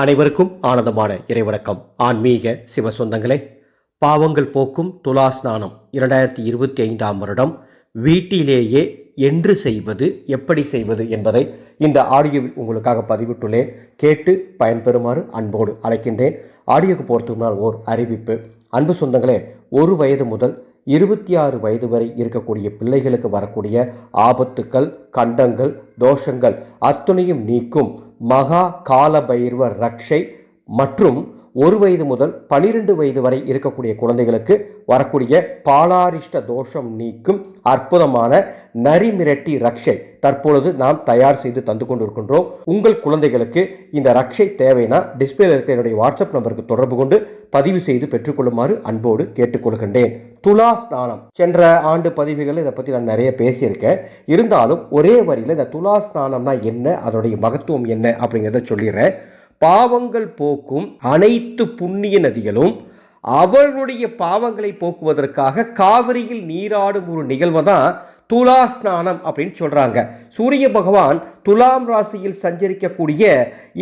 அனைவருக்கும் ஆனந்தமான இறைவணக்கம். ஆன்மீக சிவ சொந்தங்களே பாவங்கள் போக்கும் துலா ஸ்நானம் இரண்டாயிரத்தி இருபத்தி ஐந்தாம் வருடம். வீட்டிலேயே என்று செய்வது எப்படி செய்வது என்பதை இந்த ஆடியோவில் உங்களுக்காக பதிவிட்டுள்ளேன். கேட்டு பயன்பெறுமாறு அன்போடு அழைக்கின்றேன். ஆடியோக்கு போகிறதுக்கு முன்னால் ஓர் அறிவிப்பு. அன்பு சொந்தங்களே ஒரு வயது முதல் இருபத்தி ஆறு வயது வரை இருக்கக்கூடிய பிள்ளைகளுக்கு வரக்கூடிய ஆபத்துக்கள் கண்டங்கள் தோஷங்கள் அத்துணையும் நீக்கும் மகா கால பைர்வ ரக்ஷை மற்றும் ஒரு வயது முதல் பனிரெண்டு வயது வரை இருக்கக்கூடிய குழந்தைகளுக்கு வரக்கூடிய பாலாரிஷ்ட தோஷம் நீக்கும் அற்புதமான நரிமிரட்டி ரக்ஷை தற்பொழுது நாம் தயார் செய்து தந்து கொண்டிருக்கின்றோம். உங்கள் குழந்தைகளுக்கு இந்த ரக்ஷை தேவைன்னா டிஸ்பிளேல இருக்கிற என்னுடைய வாட்ஸ்அப் நம்பருக்கு தொடர்பு கொண்டு பதிவு செய்து பெற்றுக்கொள்ளுமாறு அன்போடு கேட்டுக்கொள்கின்றேன். துலா ஸ்நானம் சென்ற ஆண்டு பதிவுகளில் இதை பற்றி நான் நிறைய பேசியிருக்கேன். இருந்தாலும் ஒரே வரியில் இந்த துலா ஸ்நானம்னா என்ன அதனுடைய மகத்துவம் என்ன அப்படிங்கிறத சொல்லிடுறேன். பாவங்கள் போக்கும் அனைத்து புண்ணிய நதிகளும் அவர்களுடைய பாவங்களை போக்குவதற்காக காவிரியில் நீராடும் ஒரு நிகழ்வை தான் துலா ஸ்நானம் அப்படின்னு சொல்கிறாங்க சூரிய பகவான் துலாம் ராசியில் சஞ்சரிக்கக்கூடிய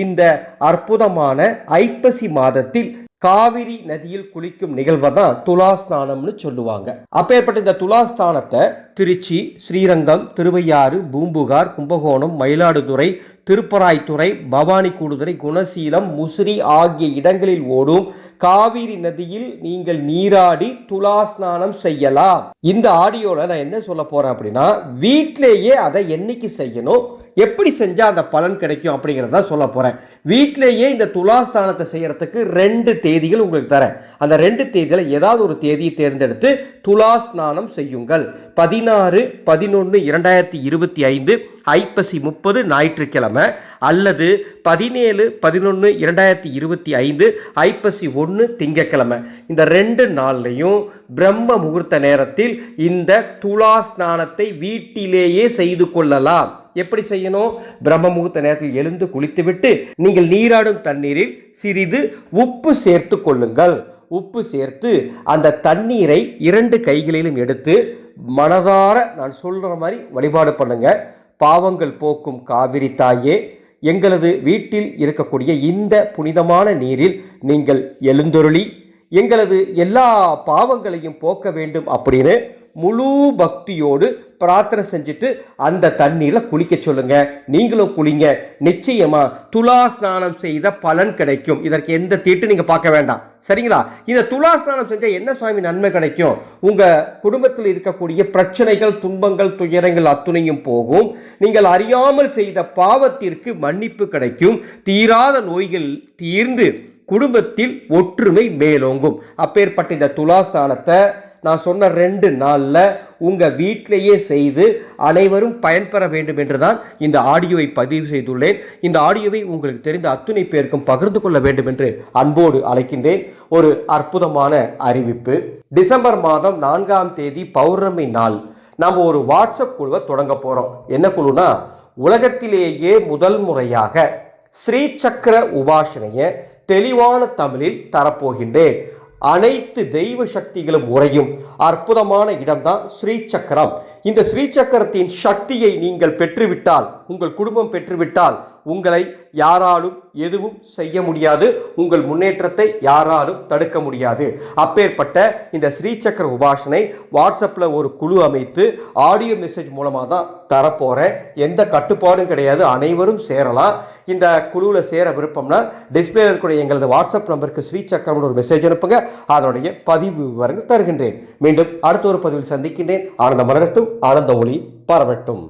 இந்த அற்புதமான ஐப்பசி மாதத்தில் காவிரி நதியில் குளிக்கும் நிகழ்வை தான் துலாஸ்தானம்னு சொல்லுவாங்க. அப்பேற்பட்ட இந்த துலாஸ்தானத்தை திருச்சி ஸ்ரீரங்கம் திருவையாறு பூம்புகார் கும்பகோணம் மயிலாடுதுறை திருப்பராய்த்துறை பவானி கூடுதுறை குணசீலம் முசிறி ஆகிய இடங்களில் ஓடும் காவிரி நதியில் நீங்கள் நீராடி துலா ஸ்நானம் செய்யலாம். இந்த ஆடியோவில் நான் என்ன சொல்ல போகிறேன் அப்படின்னா வீட்டிலேயே அதை என்னைக்கு செய்யணும்? எப்படி செஞ்சால் அந்த பலன் கிடைக்கும் அப்படிங்கிறத சொல்ல போகிறேன் வீட்டிலேயே இந்த துலாஸ்தானத்தை செய்கிறதுக்கு ரெண்டு தேதிகள் உங்களுக்கு தரேன். அந்த ரெண்டு தேதியில் ஏதாவது ஒரு தேதியை தேர்ந்தெடுத்து துலா ஸ்நானம் செய்யுங்கள். பதினாறு பதினொன்று இரண்டாயிரத்தி இருபத்தி ஐந்து ஐப்பசி முப்பது ஞாயிற்றுக்கிழமை அல்லது பதினேழு பதினொன்று இரண்டாயிரத்தி இருபத்தி ஐந்து ஐப்பசி ஒன்று திங்கக்கிழமை. இந்த ரெண்டு நாள்லையும் பிரம்ம முகூர்த்த நேரத்தில் இந்த துலா ஸ்நானத்தை வீட்டிலேயே செய்து கொள்ளலாம். எப்படி செய்யணும்? பிரம்ம முகூர்த்த நேரத்தில் எழுந்து குளித்துவிட்டு நீங்கள் நீராடும் தண்ணீரில் சிறிது உப்பு சேர்த்து கொள்ளுங்கள். உப்பு சேர்த்து அந்த தண்ணீரை இரண்டு கைகளிலும் எடுத்து மனதார நான் சொல்கிற மாதிரி வழிபாடு பண்ணுங்க. பாவங்கள் போக்கும் காவிரி தாயே எங்களது வீட்டில் இருக்கக்கூடிய இந்த புனிதமான நீரில் நீங்கள் எழுந்தொருளி எங்களது எல்லா பாவங்களையும் போக்க வேண்டும் அப்படின்னு முழு பக்தியோடு பிரார்த்தனை செஞ்சுட்டு அந்த தண்ணீரில் குளிக்க சொல்லுங்க. நீங்களும் குளிங்க. நிச்சயமா துலா ஸ்நானம் செய்த பலன் கிடைக்கும். இதற்கு எந்த தீட்டு நீங்கள் பார்க்க வேண்டாம். சரிங்களா? இந்த துலா ஸ்நானம் செஞ்சால் என்ன சுவாமி நன்மை கிடைக்கும்? உங்கள் குடும்பத்தில் இருக்கக்கூடிய பிரச்சனைகள் துன்பங்கள் துயரங்கள் அத்துணையும் போகும். நீங்கள் அறியாமல் செய்த பாவத்திற்கு மன்னிப்பு கிடைக்கும். தீராத நோய்கள் தீர்ந்து குடும்பத்தில் ஒற்றுமை மேலோங்கும். அப்பேற்பட்ட இந்த துலாஸ்தானத்தை நான் சொன்ன ரெண்டு நாளில் உங்கள் வீட்டிலேயே செய்து அனைவரும் பயன்பெற வேண்டும் என்று தான் இந்த ஆடியோவை பதிவு செய்துள்ளேன். இந்த ஆடியோவை உங்களுக்கு தெரிந்த அத்துணை பேருக்கும் பகிர்ந்து கொள்ள வேண்டும் என்று அன்போடு அழைக்கின்றேன். ஒரு அற்புதமான அறிவிப்பு. டிசம்பர் மாதம் நான்காம் தேதி பௌர்ணமி நாள். நாம் ஒரு வாட்ஸ்அப் குழுவை தொடங்க போகிறோம் என்ன குழுனா? உலகத்திலேயே முதல் முறையாக ஸ்ரீ சக்கர உபாசனையை தெளிவான தமிழில் தரப்போகின்றேன். அனைத்து தெய்வ சக்திகளும் உறையும். அற்புதமான இடம்தான் ஸ்ரீ சக்கரம் இந்த ஸ்ரீ சக்கரத்தின் சக்தியை நீங்கள் பெற்றுவிட்டால் உங்கள் குடும்பம் பெற்றுவிட்டால் உங்களை யாராலும் எதுவும் செய்ய முடியாது. உங்கள் முன்னேற்றத்தை யாராலும் தடுக்க முடியாது. அப்பேற்பட்ட இந்த ஸ்ரீசக்கர உபாசனை வாட்ஸ்அப்பில் ஒரு குழு அமைத்து ஆடியோ மெசேஜ் மூலமாக தான் தரப்போகிறேன் எந்த கட்டுப்பாடும் கிடையாது. அனைவரும் சேரலாம். இந்த குழுவில் சேர விருப்பம்னா டிஸ்பிளே இருக்கக்கூடிய எங்களது வாட்ஸ்அப் நம்பருக்கு ஸ்ரீசக்கரம்னு ஒரு மெசேஜ் அனுப்புங்க. அதனுடைய பதிவு விவரங்கள் தருகின்றேன். மீண்டும் அடுத்த ஒரு பதிவில் சந்திக்கின்றேன். ஆனந்த மலரட்டும். ஆனந்த ஒளி பரவட்டும்.